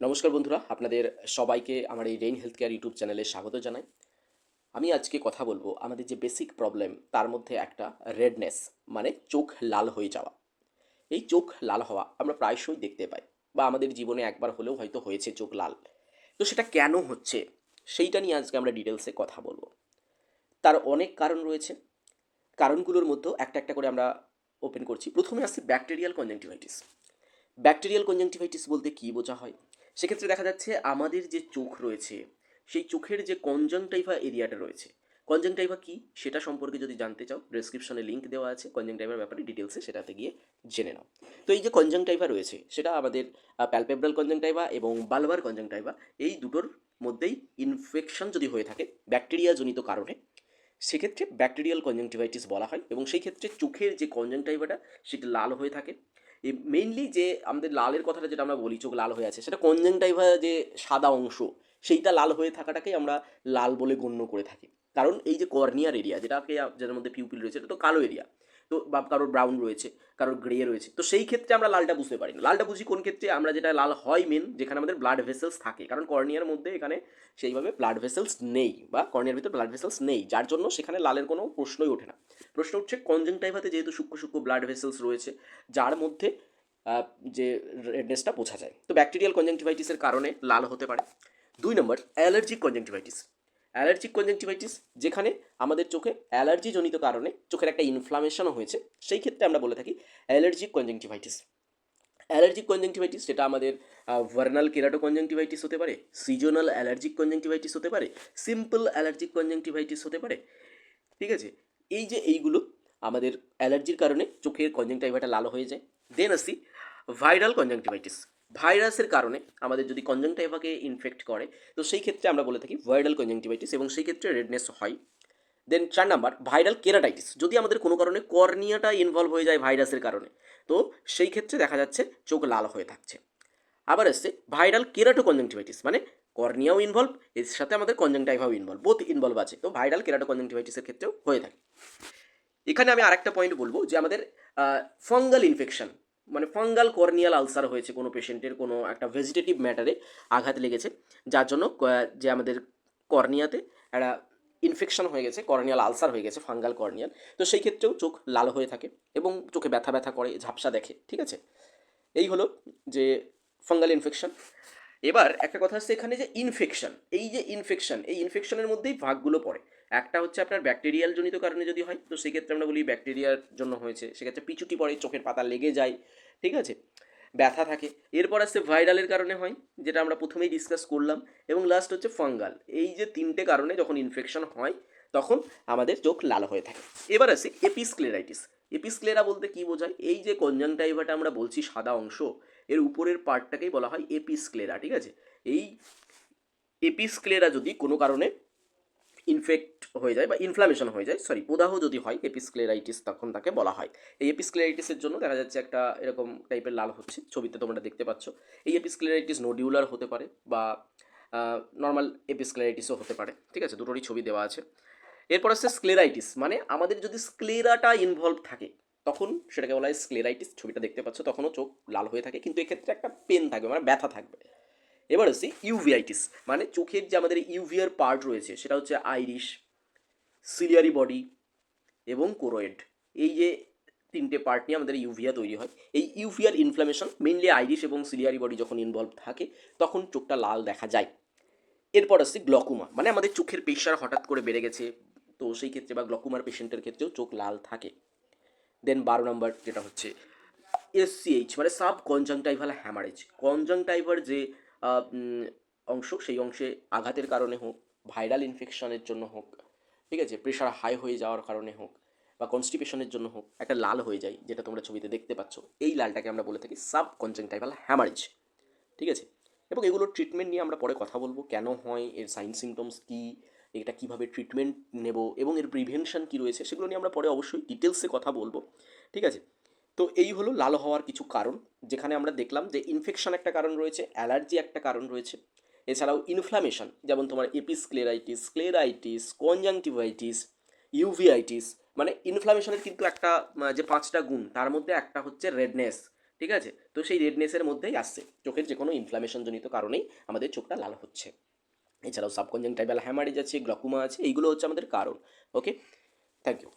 নমস্কার বন্ধুরা, আপনাদের সবাইকে আমার এই রেইন হেলথ কেয়ার ইউটিউব চ্যানেলে স্বাগত জানাই। আমি আজকে কথা বলব আমাদের যে বেসিক প্রবলেম তার মধ্যে একটা রেডনেস মানে চোখ লাল হয়ে যাওয়া। এই চোখ লাল হওয়া আমরা প্রায়শই দেখতে পাই, বা আমাদের জীবনে একবার হলেও হয়তো হয়েছে চোখ লাল। তো সেটা কেন হচ্ছে, সেইটা নিয়ে আজকে আমরা ডিটেলসে কথা বলব। তার অনেক কারণ রয়েছে। কারণগুলোর মধ্যেও একটা একটা করে আমরা ওপেন করছি। প্রথমে আসছি ব্যাকটেরিয়াল কনজাংটিভাইটিস ব্যাকটেরিয়াল কনজাংটিভাইটিস বলতে কী বোঝা হয়? সেক্ষেত্রে দেখা যাচ্ছে আমাদের যে চোখ রয়েছে, সেই চোখের যে কনজাংটাইভা এরিয়াটা রয়েছে কনজাংটাইভা কী? সেটা সম্পর্কে যদি জানতে চাও ডেসক্রিপশনে লিঙ্ক দেওয়া আছে কনজাংটাইভার ব্যাপারে ডিটেলসে সেটাতে গিয়ে জেনে নাও। তো এই যে কনজাংটাইভা রয়েছে, সেটা আমাদের প্যালপেব্রাল কনজাংটাইভা এবং বালবার কনজাংটাইভা এই দুটোর মধ্যেই ইনফেকশন যদি হয়ে থাকে ব্যাকটেরিয়াজনিত কারণে, সেক্ষেত্রে ব্যাকটেরিয়াল কনজাংটিভাইটিস বলা হয় এবং সেই ক্ষেত্রে চোখের যে কনজাংটাইভাটা সেটা লাল হয়ে থাকে মেইনলি যে আমাদের লালের কথাটা যেটা আমরা বলি, চোখ লাল হয়ে আছে, সেটা কনজাংটাইভা যে সাদা অংশ, সেইটা লাল হয়ে থাকাটাকেই আমরা লাল বলে গণ্য করে থাকি। কারণ এই যে কর্নিয়ার এরিয়া যেটাকে যাদের মধ্যে পিউপিল রয়েছে, এটা তো কালো এরিয়া তো বা, কারোর ব্রাউন রয়েছে, কারোর গ্রে রয়েছে। তো সেই ক্ষেত্রে আমরা লালটা বুঝতে পারি না। লালটা বুঝি কোন ক্ষেত্রে? আমরা যেটা লাল হয় মেন যেখানে আমাদের ব্লাড ভেসেলস থাকে। কারণ কর্নিয়ার মধ্যে এখানে সেইভাবে ব্লাড ভেসেলস নেই বা কর্নিয়ার ভিতরে ব্লাড ভেসেলস নেই। যার জন্য সেখানে লালের কোনো প্রশ্নই ওঠে না। প্রশ্ন উঠছে কনজাংটাইভাতে যেহেতু সূক্ষ্ম সূক্ষ্ম ব্লাড ভেসেলস রয়েছে, যার মধ্যে যে রেডনেসটা বোঝা যায়। তো ব্যাকটেরিয়াল কনজাংটিভাইটিসের কারণে লাল হতে পারে। দুই নম্বর অ্যালার্জিক কনজাংটিভাইটিস অ্যালার্জিক কনজাংটিভাইটিস যেখানে আমাদের চোখে অ্যালার্জি জনিত কারণে চোখের একটা ইনফ্লামেশনও হয়েছে, সেই ক্ষেত্রে আমরা বলে থাকি অ্যালার্জিক কনজাংটিভাইটিস অ্যালার্জিক কনজাংটিভাইটিস সেটা আমাদের ভার্নাল কেরাটো কনজাংটিভাইটিস হতে পারে সিজনাল অ্যালার্জিক কনজাংটিভাইটিস হতে পারে সিম্পল অ্যালার্জিক কনজাংটিভাইটিস হতে পারে, ঠিক আছে? এই যে এইগুলো আমাদের অ্যালার্জির কারণে চোখের কনজাংটাইভাটা লাল হয়ে যায় দেন আসি ভাইরাল কনজাংটিভাইটিস ভাইরাসের কারণে আমাদের যদি কনজাংটাইভাকে ইনফেক্ট করে, তো সেই ক্ষেত্রে আমরা বলে থাকি ভাইরাল কনজাংটিভাইটিস এবং সেই ক্ষেত্রে রেডনেস হয়। দেন চার নাম্বার ভাইরাল কেরাটাইটিস যদি আমাদের কোনো কারণে কর্নিয়াটা ইনভলভ হয়ে যায় ভাইরাসের কারণে, তো সেই ক্ষেত্রে দেখা যাচ্ছে চোখ লাল হয়ে থাকছে। আবার আসছে ভাইরাল কেরাটো কনজাংটিভাইটিস মানে কর্নিয়াও ইনভলভ এর সাথে আমাদের কনজাংটাইভাও ইনভলভ বোথ ইনভলভ আছে। তো ভাইরাল কেরাটো কনজাংটিভাইটিসের ক্ষেত্রেও হয়ে থাকে। এখানে আমি আরেকটা পয়েন্ট বলব যে আমাদের ফাঙ্গাল ইনফেকশন মানে ফাঙ্গাল কর্নিয়াল আলসার হয়েছে কোনো পেশেন্টের কোনো একটা ভেজিটেটিভ ম্যাটারে আঘাত লেগেছে, যার জন্য যে আমাদের কর্নিয়াতে একটা ইনফেকশন হয়ে গেছে, কর্নিয়াল আলসার হয়ে গেছে, ফাঙ্গাল কর্নিয়াল। তো সেই ক্ষেত্রেও চোখ লাল হয়ে থাকে এবং চোখে ব্যথা ব্যথা করে, ঝাপসা দেখে, ঠিক আছে? এই হলো যে ফাঙ্গাল ইনফেকশন এবার একটা কথা হচ্ছে এখানে যে ইনফেকশন এই যে ইনফেকশন এই ইনফেকশনের মধ্যেই ভাগগুলো পড়ে। একটা হচ্ছে আপনার ব্যাকটেরিয়াল জনিত কারণে যদি হয়, তো সেক্ষেত্রে আমরা বলি ব্যাকটেরিয়ার জন্য হয়েছে। সেক্ষেত্রে পিছুটি পড়ে, চোখের পাতা লেগে যায়, ঠিক আছে? ব্যথা থাকে। এরপর আসছে ভাইরালের কারণে হয়, যেটা আমরা প্রথমেই ডিসকাস করলাম। এবং লাস্ট হচ্ছে ফাঙ্গাল এই যে তিনটে কারণে যখন ইনফেকশন হয়, তখন আমাদের চোখ লাল হয়ে থাকে। এবার আসে এপিসক্লেরাইটিস এপিসক্লেরা বলতে কি বোঝায়? এই যে কনজাংটাইভাটা আমরা বলছি সাদা অংশ, এর উপরের পার্টটাকেই বলা হয় এপিসক্লেরা ঠিক আছে? এই এপিসক্লেরা যদি কোনো কারণে ইনফেক্ট হয়ে যায় বা ইনফ্লামেশন হয়ে যায় সরি প্রদাহ যদি হয় এপিসক্লেরাইটিস তখন তাকে বলা হয়। এই এপিসক্লেরাইটিসের জন্য দেখা যাচ্ছে একটা এরকম টাইপের লাল হচ্ছে, ছবিতে তোমরা দেখতে পাচ্ছ। এই এপিসক্লেরাইটিস নোডিউলার হতে পারে বা নর্মাল এপিসক্লেরাইটিসও হতে পারে, ঠিক আছে? দুটোরই ছবি দেওয়া আছে। এরপর আসছে স্ক্লেরাইটিস মানে আমাদের যদি স্ক্লেরাটা ইনভলভ থাকে, তখন সেটাকে বলা হয় স্ক্লেরাইটিস ছবিটা দেখতে পাচ্ছ, তখনও চোখ লাল হয়ে থাকে, কিন্তু এক্ষেত্রে একটা পেন থাকবে মানে ব্যথা থাকবে। এবার হচ্ছে ইউভিআইটিস মানে চোখের যে আমাদের ইউভিয়ার পার্ট রয়েছে, সেটা হচ্ছে আইরিশ সিলিয়ারি বডি এবং কোরোয়েড এই যে তিনটে পার্ট নিয়ে আমাদের ইউভিয়া তৈরি হয়, এই ইউভিয়ার ইনফ্লামেশন মেনলি আইরিশ এবং সিলিয়ারি বডি যখন ইনভলভ থাকে, তখন চোখটা লাল দেখা যায়। এরপর আসছে গ্লকুমা মানে আমাদের চোখের প্রেশার হঠাৎ করে বেড়ে গেছে, তো সেই ক্ষেত্রে বা গ্লকুমার পেশেন্টের ক্ষেত্রেও চোখ লাল থাকে। দেন বারো নম্বর যেটা হচ্ছে এসসিএইচ মানে সাব কনজাংটাইভাল হ্যামারেজ কনজাংটাইভার যে অংশ, সেই অংশে আঘাতের কারণে হোক, ভাইরাল ইনফেকশনের জন্য হোক, ঠিক আছে প্রেশার হাই হয়ে যাওয়ার কারণে হোক বা কনস্টিপেশনের জন্য হোক, একটা লাল হয়ে যায়, যেটা তোমরা ছবিতে দেখতে পাচ্ছ। এই লালটাকে আমরা বলে থাকি সাব কনজাংটাইভাল হ্যামারেজ ঠিক আছে? এবং এগুলোর ট্রিটমেন্ট নিয়ে আমরা পরে কথা বলব, কেন হয়, এর সাইন সিমটমস কী, এটা কীভাবে ট্রিটমেন্ট নেব, এবং এর প্রিভেনশন কী রয়েছে, সেগুলো নিয়ে আমরা পরে অবশ্যই ডিটেলসে কথা বলব, ঠিক আছে? তো এই হলো লাল হওয়ার কিছু কারণ, যেখানে আমরা দেখলাম যে ইনফেকশন একটা কারণ রয়েছে অ্যালার্জি একটা কারণ রয়েছে। এছাড়াও ইনফ্লামেশন যেমন তোমার এপিসক্লেরাইটিস স্ক্লেরাইটিস কনজাংটিভাইটিস ইউভিআইটিস মানে ইনফ্লামেশনের কিন্তু একটা যে পাঁচটা গুণ, তার মধ্যে একটা হচ্ছে রেডনেস ঠিক আছে? তো সেই রেডনেসের মধ্যেই আসছে, চোখের যে কোনো ইনফ্লামেশনজনিত কারণেই আমাদের চোখটা লাল হচ্ছে। এছাড়াও সাবকনজেন্টাইভাল হ্যামারেজ আছে গ্লকুমা আছে, এইগুলো হচ্ছে আমাদের কারণ ওকে থ্যাংক ইউ